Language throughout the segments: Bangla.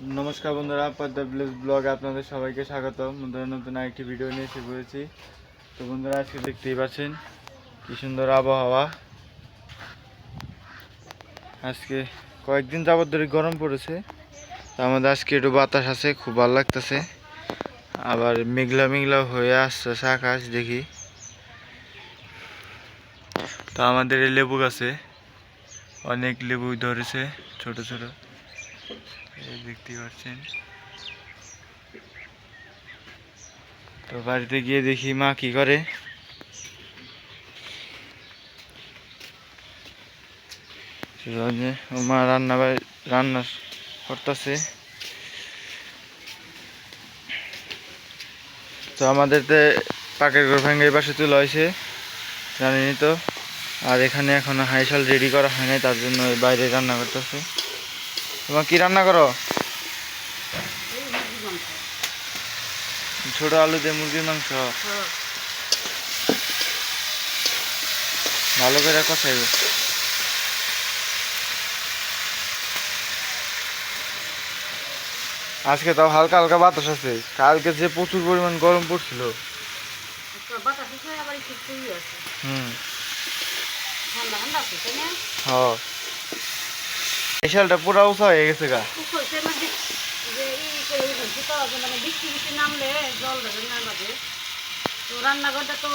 নমস্কার বন্ধুরা, পদ্মা ব্লগ ব্লগ আপনাদের সবাইকে স্বাগত বন্ধুরা, নতুন আরেকটি ভিডিও নিয়ে এসে পড়েছি। তো বন্ধুরা, আজকে দেখতেই পাচ্ছেন কি সুন্দর আবহাওয়া। আজকে কয়েকদিন যাবত ধরে গরম পড়েছে। তো আমাদের আজকে একটু বাতাস আছে, খুব ভালো লাগতেছে। আবার মেঘলা মেঘলা হয়ে আসতেছে আকাশ, দেখি। তো আমাদের এই লেবু গাছে অনেক লেবু ধরেছে, ছোট ছোট। দেখতে পাচ্ছেন। তো বাড়িতে গিয়ে দেখি মা কি করে। মা রান্না রান্না করতেছে। তো আমাদের তো পাকের ঘর ভেঙে পাশে তুলে হয়েছে জানেনই তো। আর এখানে এখনও হাইশাল রেডি করা হয় নাই, তার জন্য বাইরে রান্না করতেছে। তোমার কি রান্না করো? ছোট আলু দিয়ে মুরগির মাংস? ভালো করে কষাইব আজকে তাও হালকা হালকা বাতাস আছে। কালকে যে প্রচুর পরিমাণ গরম পড়ছিল। ফুল হুম। ঠান্ডা ঠান্ডা আছে তাই না হ এই শালটা পুরা উঁচা হয়ে গেছে গা মানে তো মানে রান্নাঘরটা তো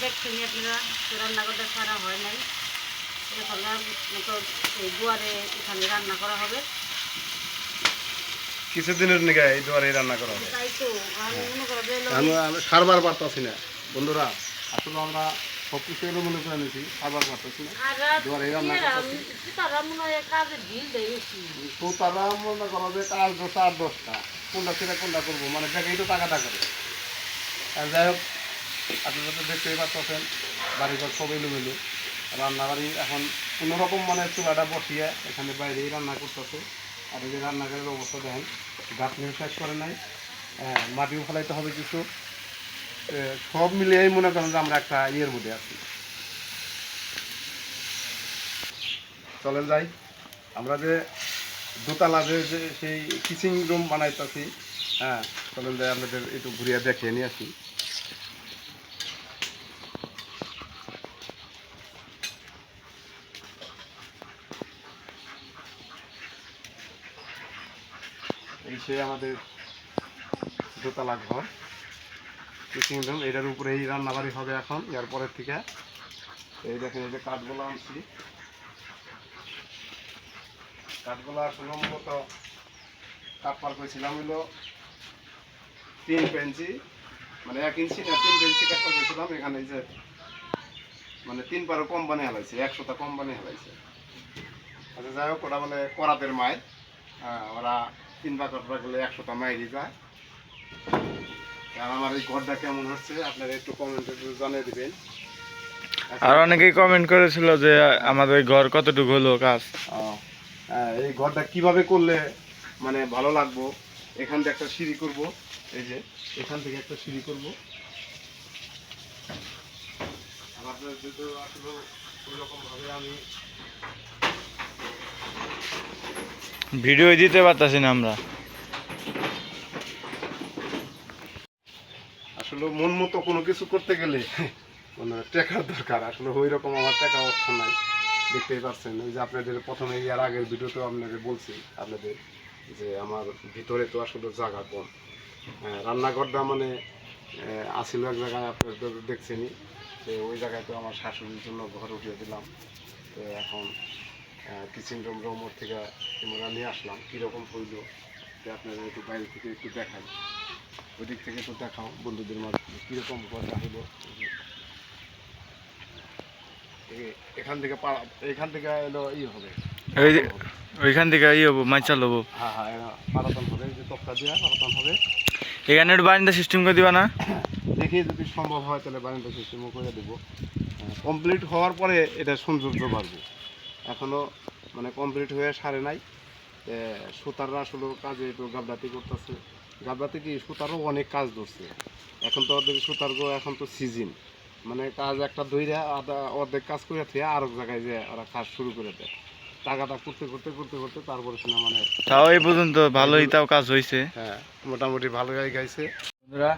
দেখছেন আপনারা তো রান্নাঘরটা সারা হয় নাই। এখানে তো দুয়ারে এখানে রান্না করা হবে। কিছুদিনের নিকে এই দুয়ারে রান্না করা হবে? তাই তো আমি মনে করো যে হলো- আমি আমি সারবার পারতাছি না। বন্ধুরা আসলে আমরা সব কিছু মনে করে দেয় বেশি। তো তারা মনে করো যে কাজ দশটা আর দশটা। কোনটা ছেড়ে কোনটা করব? মানে দেখেই তো টাকাটা করে। আর যাই হোক আপনারা তো দেখতেই পাচ্ছেন বাড়িঘর সব এলোমেলো। রান্নাবাড়ি এখন কোনোরকম মানে চুলাটা বসিয়ে এখানে বাইরেই রান্না করতেছে। আর এই যে রান্নাঘরের অবস্থা দেখেন গাছনিও শেষ করে নাই। হ্যাঁ, মাটিও ফেলাইতে হবে কিছু। সব মিলিয়েই মনে করেন যে আমরা একটা ইয়ের মধ্যে আছি। চলেন যাই। আমরা যে দোতলা যে যে সেই কিচিং রুম বানাইতেছি হ্যাঁ চলেন যাই, আপনাদের একটু ঘুরিয়ে দেখিয়ে নিয়ে আসি। এই সে আমাদের দোতলা ঘর। কিচিং রুম এটার উপরেই রান্নাবাড়ি হবে এখন, এর পরের থেকে। এই দেখেন, এই যে কাঠগুলো আনছি। কাঠগুলো আসলে মূলত কাঠ পার করেছিলাম হলো তিন পেঞ্চি মানে এক ইঞ্চি না, তিন পেঞ্চি কাঠ পার করেছিলাম। এখানে যে মানে তিন পারও কম বানিয়ে হেলাইছে, একশোটা কম বানিয়ে হেলাইছে। আচ্ছা যাই হোক, ওটা বলে করাতের মায় ওরা তিন কাঠরা গেলে একশোটা মাইরই যায়। আর আমার এই ঘরটা কেমন হচ্ছে আপনারা একটু কমেন্টে জানিয়ে দিবেন। আর অনেকেই কমেন্ট করেছিল যে আমাদের ঘর কতটুকু হলো কাজ। হ্যাঁ, এই ঘরটা কীভাবে করলে মানে ভালো লাগবো এখান থেকে একটা সিঁড়ি করব এই যে এখান থেকে একটা সিঁড়ি করব। যদি আসলে আমি ভিডিও দিতে পারতাছি না আমরা। আসলে মন মতো কোনো কিছু করতে গেলে মানে টাকার দরকার। আসলে ওই রকম আমার টাকা অর্থ নাই। দেখতেই পাচ্ছেন ওই যে আপনাদের প্রথমে ইয়ার আগের ভিডিওতেও আপনাদের বলছি আপনাদের যে আমার ভিতরে তো আসলে জায়গা কম। হ্যাঁ, রান্নাঘরটা মানে আসিল এক জায়গায় আপনাদের তো দেখছেনই। তো ওই জায়গায় তো আমার শাশুড়ির জন্য ঘর উঠিয়ে দিলাম। তো এখন কিচেন রুম রুমের থেকে ক্যামেরা নিয়ে আসলাম। কীরকম হইল তো আপনাদের একটু বাইরে থেকে একটু দেখাই। ওদিক থেকে একটু দেখাও বন্ধুদের মাঝে কীরকম ঘরটা হলো। এখান থেকে এখান থেকে এলো ই হবে। ওইখান থেকে ই হব হব। হ্যাঁ হ্যাঁ হবে যে তক্তা দেওয়া পারাতন হবে। এখানে একটু বারিন্দা সিস্টেম করে দিবা না? দেখি যদি সম্ভব হয় তাহলে বারান্দা সিস্টেমও করে দেবো। কমপ্লিট হওয়ার পরে এটা সৌন্দর্য বাড়বে। এখনও মানে কমপ্লিট হয়ে সারে নাই। এ, সুতাররা আসলে কাজে একটু গাবলাতি করতেছে। গাবলাতি কি সুতারও অনেক কাজ ধরছে। এখন তো ওদের সুতার গো এখন তো সিজন মানে কাজ একটা ধইরা আধা অর্ধেক কাজ করে থেকে আরেক জায়গায় যে ওরা কাজ শুরু করে দেয়। টাকাটা করতে করতে করতে করতে তারপরে শুনে মানে তাও এই পর্যন্ত ভালোই তাও কাজ হয়েছে হ্যাঁ মোটামুটি ভালো গাই গাইছে। বন্ধুরা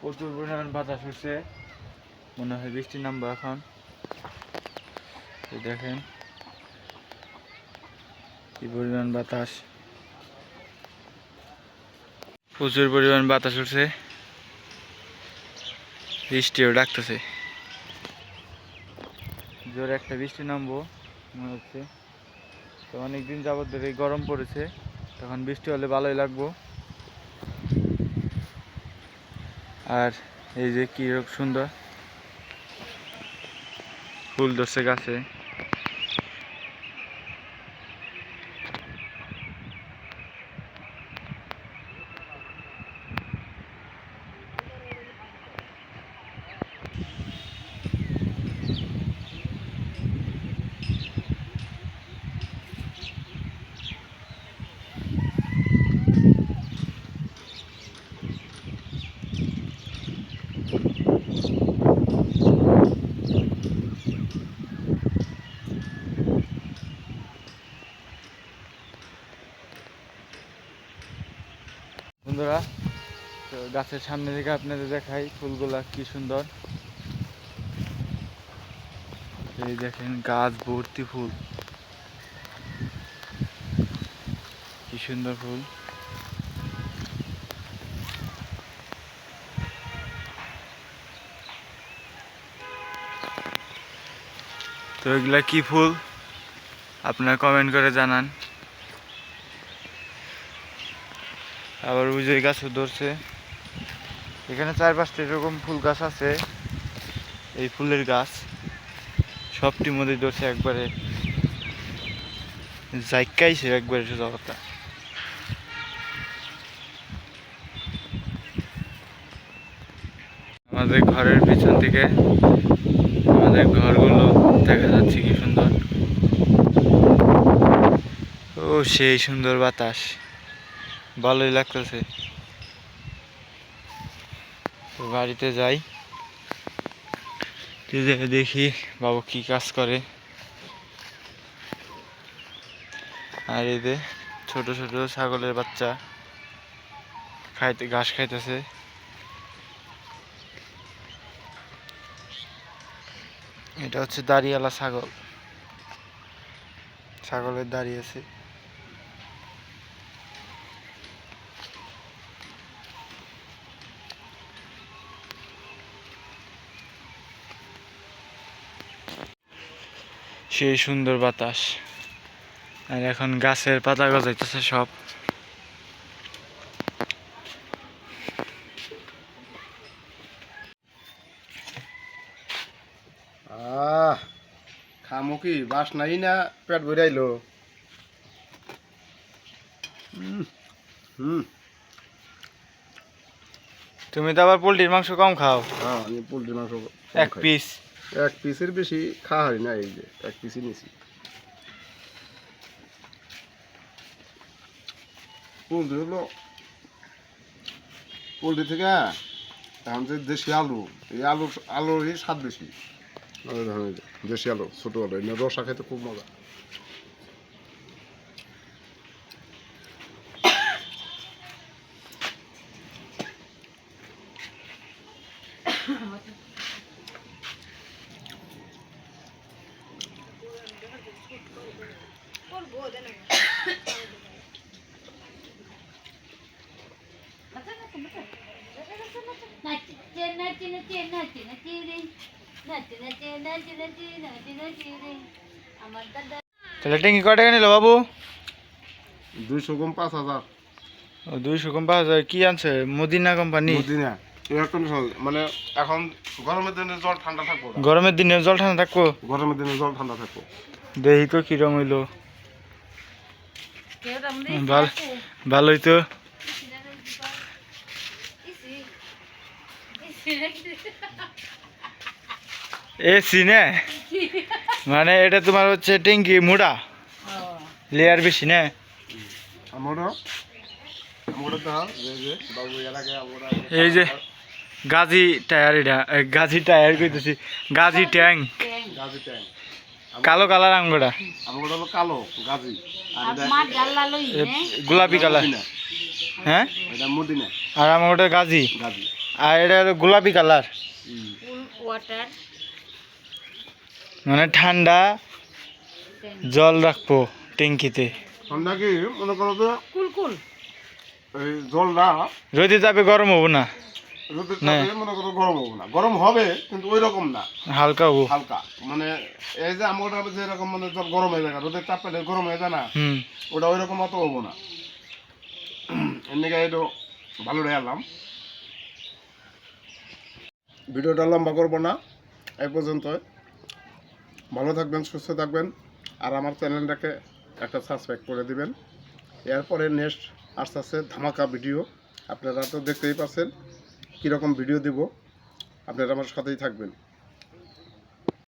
প্রচুর পরিমাণ বাতাস উঠছে মনে হয় বৃষ্টি নামবো এখন। দেখেন। কি পরিমাণ বাতাস। প্রচুর পরিমাণ বাতাস উঠছে। বৃষ্টিও ডাকতেছে। জোরে একটা বৃষ্টি নামবো, মনে হচ্ছে। তো অনেকদিন যাবত ধরে গরম পড়েছে, তখন বৃষ্টি হলে ভালোই লাগবো। আর এই যে কী সুন্দর, ফুল ধরছে গাছে বন্ধুরা তো গাছের সামনে থেকে আপনাদের দেখাই ফুলগুলা কি সুন্দর। এই দেখেন, গাছ ভর্তি ফুল। কি সুন্দর ফুল। তো এগুলা কি ফুল? আপনারা কমেন্ট করে জানান। আবার উজই গাছও ধরছে। এখানে চার পাঁচটা এরকম ফুল গাছ আছে। এই ফুলের গাছ। সবটির মধ্যে ধরছে একবারে জাইকাইছে একবারে সোজা আমাদের ঘরের পিছন থেকে আমাদের ঘরগুলো দেখা যাচ্ছে কি সুন্দর। ও সেই সুন্দর বাতাস। ভালোই লাগতেছে। বাড়িতে যাই। দেখি বাবু কি কাজ করে। আর যে ছোট ছোট ছাগলের বাচ্চা খাইতে, ঘাস খাইতেছে। এটা হচ্ছে দাড়িওয়ালা ছাগল। ছাগলের দাড়ি আছে। সেই সুন্দর বাতাস। আর এখন গাছের পাতা গজাইতেছে সব। আহ খামো কি? বাস নাই না? পেট ভরাইলো হুম হুম। তুমি তো আবার পোলট্রির মাংস কম খাও। হ্যাঁ আমি পোলট্রি মাংস এক পিস এক পিসের বেশি খাওয়া হয় না এই যে এক পিসই নিছি। পোলট্রি হলো পোলট্রি থেকে এখন যে দেশি আলু এই আলু আলুরই স্বাদ বেশি। দেশি আলু ছোটো আলু রসা খেতে খুব মজা। তাহলে ট্যাঙ্কি কয় টাকা নিল বাবু? দুইশো কম পাঁচ হাজার। ও দুইশো কম পাঁচ হাজার। কি আনছে? মদিনা কোম্পানি মদিনা। মানে এখন গরমের দিনে জল ঠান্ডা থাকব। গরমের দিনে জল ঠান্ডা থাকব? গরমের দিনে জল ঠান্ডা থাকব। দেখি তো কিরম হইল। ভালোই তো। এ সিনে? মানে এটা তোমার হচ্ছে ট্যাঙ্কি মুড়া? লেয়ার বেশি না? আমরা আমরা তো যে যে বাবু এর আগে আমরা এই যে গাজি টায়ার এটা গাজি টায়ার কইতেছি গাজি ট্যাঙ্ক কালো কালার হলো কালো গাজি। এ গোলাপি কালার। হ্যাঁ? আর আমার ওটা গাজি। গাজি। আর এটা গোলাপি কালার। মানে ঠান্ডা জল রাখব ট্যাঙ্কিতে। ঠান্ডা কি? মনে করো তো কুল কুল। এই জলটা রোদে যাবে গরম হব না। মনে করো গরম হবে না। গরম হবে কিন্তু ওই রকম না। হালকা হব। হালকা। মানে এই যে আমার যে এরকম মানে জল গরম হয়ে যায় রোদের তাপ পেলে গরম হয়ে যায় না ওটা ওই রকম অত হব না। এমনি ভালো রেয়ালাম ভিডিওটা লম্বা করব না এই পর্যন্ত ভালো থাকবেন, সুস্থ থাকবেন, আর আমার চ্যানেলটাকে একটা সাবস্ক্রাইব করে দিবেন। এরপরে নেক্সট আস্তে আস্তে ধামাকা ভিডিও আপনারা তো দেখতেই পাচ্ছেন কীরকম ভিডিও দিব। আপনারা আমার সাথেই থাকবেন।